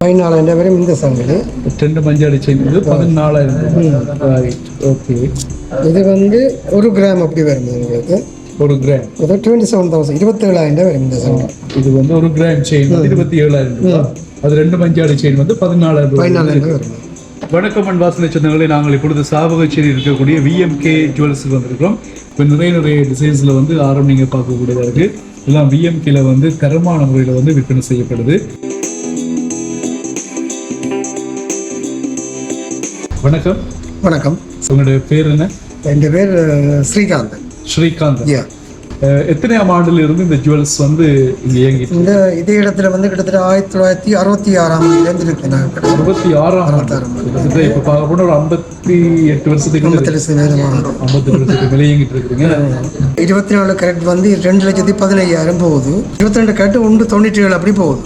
பதினாலாயிரம் வரையும் இந்த சங்கிலி ரெண்டு மஞ்சள் செயின் வந்து பதினாலாயிரம் ஓகே இது வந்து ஒரு கிராம் அப்படி வரும் உங்களுக்கு. ஒரு கிராம் இது டுவெண்ட்டி செவன் தௌசண்ட் இருபத்தேழாயிரம் வரும் இந்த சங்கிலி இது வந்து ஒரு கிராம் செயின் இருபத்தி ஏழாயிரம் அது ரெண்டு மஞ்சாடி செயின் வந்து பதினாலாயிரம் ரூபாய் பதினாலாயிரம் வரும். வணக்கம் அண்ட் வாசனை சொந்தங்களே நாங்கள் இப்பொழுது சாவகச்சேரி இருக்கக்கூடிய விஎம்கே ஜுவல்ஸுக்கு வந்திருக்கிறோம். இப்போ நிறைய நிறைய டிசைன்ஸில் வந்து ஆரம் நீங்கள் பார்க்கக்கூடியதாக இருக்குது எல்லாம் விஎம்கேல வந்து தரமான முறையில் வந்து விற்பனை செய்யப்படுது. வணக்கம். வணக்கம். உங்களுடைய பேர் என்ன? என் பேர் ஸ்ரீகாந்த். அஹ், எத்தனையாம் ஆண்டுல இருந்து இந்த ஜுவல்ஸ் வந்து இங்க இயங்கிட்டு இந்த இதே இடத்துல வந்து கிட்டத்தட்ட ஆயிரத்தி தொள்ளாயிரத்தி அறுபத்தி ஆறாம் ஆண்டுலேருந்து இருக்கு கிட்டத்தட்ட அறுபத்தி ஆறாம் கிட்டத்தட்ட இப்போ பார்க்க போனால் ஒரு ஐம்பத்தி எட்டு வருஷத்துக்கு ஐம்பத்தி லட்சம் ஐம்பத்தி வருஷத்துக்கு மேலே இயங்கிட்டு இருக்கிறீங்க இருபத்தி நாலு கரெக்ட் வந்து ரெண்டு லட்சத்தி பதினையாயிரம் போகுது. இருபத்தி ரெண்டு கரெக்ட் ஒன்று தொண்ணூற்றி ஏழு அப்படி போகுது.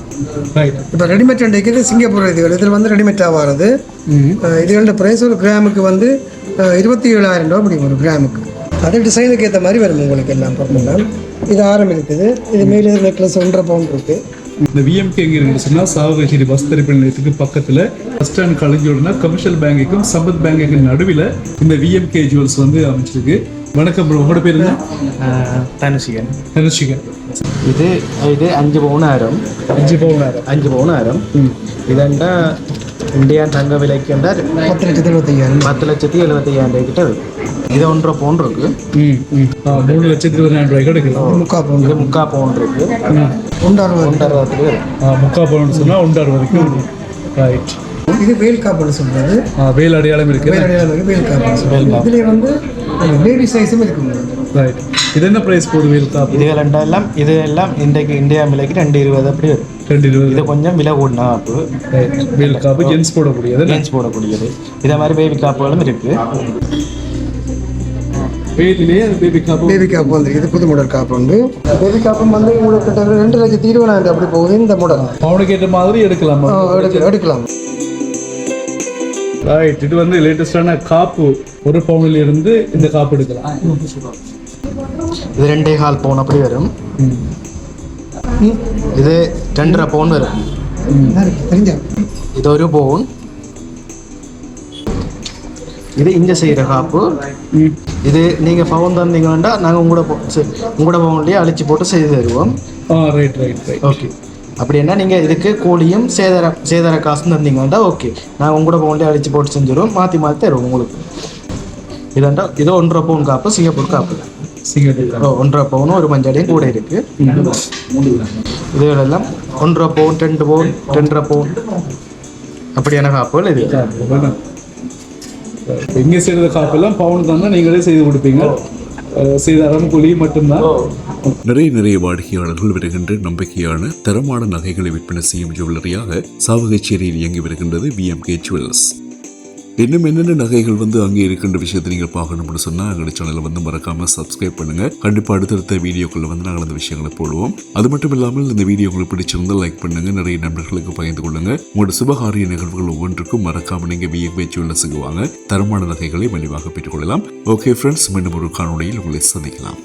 இப்போ ரெடிமேட் அண்டைக்கு சிங்கப்பூர் இதுகள் இதில் வந்து ரெடிமேட்டாக வர்றது அஹ், இதுகளோட ப்ரைஸ் ஒரு கிராமுக்கு வந்து இருபத்தி ஏழாயிரம் ரூபா முடியும் ஒரு கிராமுக்கு அது டிசைனுக்கு ஏற்ற மாதிரி வரும் உங்களுக்கு எல்லாம் பொருளெல்லாம் இது ஆரம் இருக்குது இது மேலே நெக்லஸ் ஒன்றரை பவுண்ட் இருக்குது இந்த விஎம்கே எங்கே இருந்துச்சுன்னா சாவகச்சேரி பஸ் தரிப்பு நிலையத்துக்கு பக்கத்தில் பஸ் ஸ்டாண்ட் கலைஞர்னா கமர்ஷியல் பேங்குக்கும் சம்பத் பேங்குக்கும் நடுவில் இந்த விஎம்கே ஜுவல்ஸ் வந்து அமைச்சிருக்கு வணக்கம் ப்ரோ உங்களோட பேர் தனுஷிகன். தனுஷிகன். இது இது அஞ்சு பவுனாயிரம் அஞ்சு பவுனாயிரம் அஞ்சு பவுனாயிரம் இதெண்டா இந்தியான் தங்க விலைக்கு என்றால் பத்து லட்சத்தி எழுபத்தையாயிரம் பத்து லட்சத்தி எழுபத்தையாயிரம் ரூபாய் கிட்ட இது ஒன்றரை பவுன் இருக்கு. மூணு லட்சத்தி இருபதாயிரம் ரூபாய் கிடைக்கலாம் முக்கா பவுன். இது முக்கா பவுன் இருக்கு. ஒன்றரை ஒன்றரை முக்கா பவுன் சொன்னால் வரைக்கும் ரைட் இது வேல் காப்புன்னு சொல்றது வேல் அடையாளம் இருக்கு. வேல் அடையாளம் இருக்கு வேல் காப்புன்னு சொல்றது இதுல வந்து பேபி சைஸும் இருக்கு. ரைட் இது என்ன பிரைஸ் போகுது வேல் காப்பு இது ரெண்டெல்லாம் இது எல்லாம் இன்றைக்கு இந்தியா விலைக்கு ரெண்டு இருபது அப்படி வரும். ரெண்டு இருபது. இது கொஞ்சம் விலை கூடின காப்பு வேல் காப்பு ஜென்ஸ் போடக்கூடியது ஜீன்ஸ் போடக்கூடியது. இதே மாதிரி பேபி காப்புகளும் இருக்கு. பேபி காப்பு பேபி காப்பு வந்து இது புது மாடல் காப்பு வந்து பேபி காப்பும் வந்து உங்களுக்கு கிட்ட ரெண்டு லட்சத்தி இருபதாயிரம் அப்படி போகுது இந்த மாடல் அவனுக்கு ஏற்ற மாதிரி எடுக்கலாமா. எடுக்க எடுக்கலாம். ரைட் இது வந்து லேட்டஸ்டான காப்பு. ஒரு பவுனில் இருந்து இந்த காப்பு எடுக்கலாம். இது ரெண்டே கால் பவுன் அப்படி வரும். இது ரெண்டரை பவுன் வரும். இது ஒரு பவுன். இது இங்க செய்யற காப்பு. இது நீங்க பவுன் தந்தீங்கன்னா நாங்க உங்களோட பவு- சரி, உங்களோட பவுன்லயே அழிச்சு போட்டு செய்து தருவோம். ஆ ரைட் ரைட் ரைட் ஓகே அப்படின்னா நீங்க இதுக்கு கூலியும் சேதார சேதார காசும் தந்தீங்கன்னா ஓகே நாங்கள் உங்களோட பவுன்லயே அழிச்சு போட்டு செஞ்சிருவோம் மாத்தி மாத்தி தருவோம் உங்களுக்கு. இதாண்டா இது ஒன்றரை பவுன் காப்பு சிங்கப்பூர் காப்பு. ஒன்றரை பவுனும் ஒரு மஞ்சளையும் கூட இருக்கு. இதுகளெல்லாம் ஒன்றரை பவுன் ரெண்டு பவுன் ரெண்டரை பவுன். அப்படியான காப்புகள் இது. இங்கே செய்கிற காப்பெல்லாம் பவுன் தானே நீங்களே செய்து கொடுப்பீங்க. அஹ் செய்தாரம் கூலி மட்டும்தான். நிறைய நிறைய வாடிக்கையாளர்கள் வருகின்ற நம்பிக்கையான தரமான நகைகளை விற்பனை செய்யும் ஜுவல்லரியாக சாவகச்சேரியில் இயங்கி வருகின்றது விஎம்கே ஜுவல்ஸ் இன்னும் என்னென்ன நகைகள் வந்து அங்கே இருக்கின்ற விஷயத்தை நீங்கள் பார்க்கணும்னு சொன்னால் எங்களுடைய சேனலை வந்து மறக்காம சப்ஸ்கிரைப் பண்ணுங்க. கண்டிப்பாக அடுத்தடுத்த வீடியோக்களில் வந்து நாங்கள் அந்த விஷயங்களை போடுவோம். அது மட்டும் இல்லாமல் இந்த வீடியோ உங்களுக்கு பிடிச்சிருந்தால் லைக் பண்ணுங்க. நிறைய நண்பர்களுக்கு பகிர்ந்து கொள்ளுங்க. உங்களோட சுபகாரிய நிகழ்வுகள் ஒவ்வொன்றுக்கும் மறக்காம நீங்கள் விஎம்கே ஜுவல்லர்ஸுக்கு வாங்க தரமான நகைகளை மலிவாக பெற்றுக்கொள்ளலாம். ஓகே ஃப்ரெண்ட்ஸ் மீண்டும் ஒரு காணொலியில் உங்களை சந்திக்கலாம்.